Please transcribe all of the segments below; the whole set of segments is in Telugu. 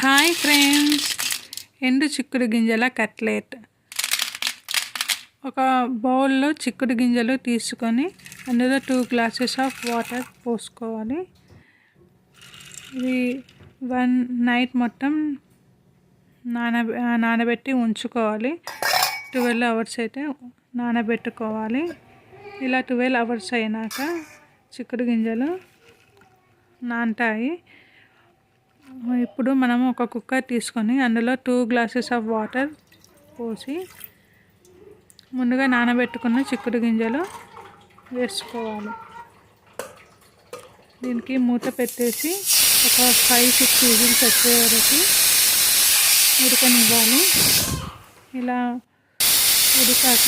Hi friends. ఎండు చిక్కుడు గింజల కట్లెట్. ఒక బౌల్లో చిక్కుడు గింజలు తీసుకొని అందులో టూ గ్లాసెస్ ఆఫ్ వాటర్ పోసుకోవాలి. ఇది వన్ నైట్ మొత్తం నాన నానబెట్టి ఉంచుకోవాలి. ట్వెల్వ్ అవర్స్ అయితే నానబెట్టుకోవాలి. ఇలా ట్వెల్వ్ అవర్స్ అయినాక చిక్కుడు గింజలు నానతాయి. ఇప్పుడు మనం ఒక కుక్కర్ తీసుకొని అందులో టూ గ్లాసెస్ ఆఫ్ వాటర్ పోసి ముందుగా నానబెట్టుకున్న చిక్కుడు గింజలు వేసుకోవాలి. దీనికి మూత పెట్టేసి ఒక ఫైవ్ సిక్స్ విజిల్స్ వచ్చే వరకు ఉడకనివ్వాలి. ఇలా ఉడికాక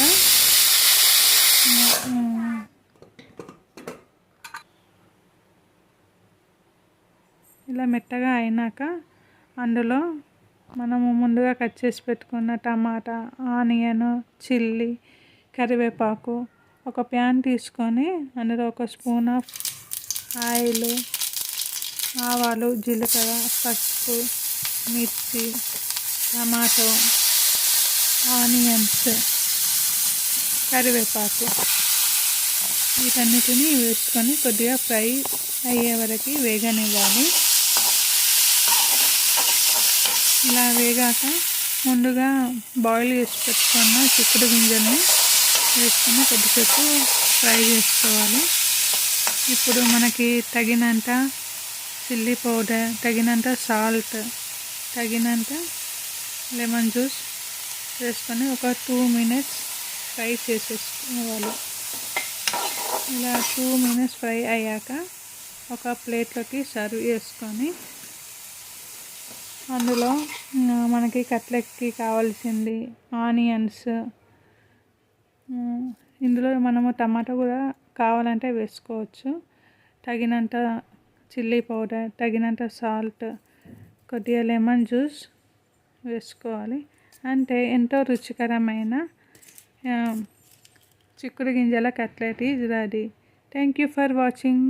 ఇలా మెత్తగా అయినాక అందులో మనము ముందుగా కట్ చేసి పెట్టుకున్న టమాటా ఆనియన్ చిల్లీ కరివేపాకు ఒక ప్యాన్ తీసుకొని అందులో ఒక స్పూన్ ఆఫ్ ఆయిల్ ఆవాలు జీలకర్ర పసుపు మిర్చి టమాటో ఆనియన్స్ కరివేపాకు వీటన్నిటిని వేసుకొని కొద్దిగా ఫ్రై అయ్యే వరకు వేగనివ్వాలి. ఇలా వేగాక ముందుగా బాయిల్ చేసి పెట్టుకున్న చిక్కుడు గింజల్ని వేసుకొని కొద్దిసేపు ఫ్రై చేసుకోవాలి. ఇప్పుడు మనకి తగినంత చిల్లీ పౌడర్ తగినంత సాల్ట్ తగినంత లెమన్ జ్యూస్ వేసుకొని ఒక టూ మినిట్స్ ఫ్రై చేసేసుకోవాలి. ఇలా టూ మినిట్స్ ఫ్రై అయ్యాక ఒక ప్లేట్లోకి సర్వ్ చేసుకొని అందులో మనకి కట్లెట్కి కావాల్సింది ఆనియన్స్. ఇందులో మనము టమాటా కూడా కావాలంటే వేసుకోవచ్చు. తగినంత చిల్లీ పౌడర్ తగినంత సాల్ట్ కొద్దిగా లెమన్ జ్యూస్ వేసుకోవాలి. అంటే ఎంతో రుచికరమైన చిక్కుడు గింజల cutlet is ready. Thank you for watching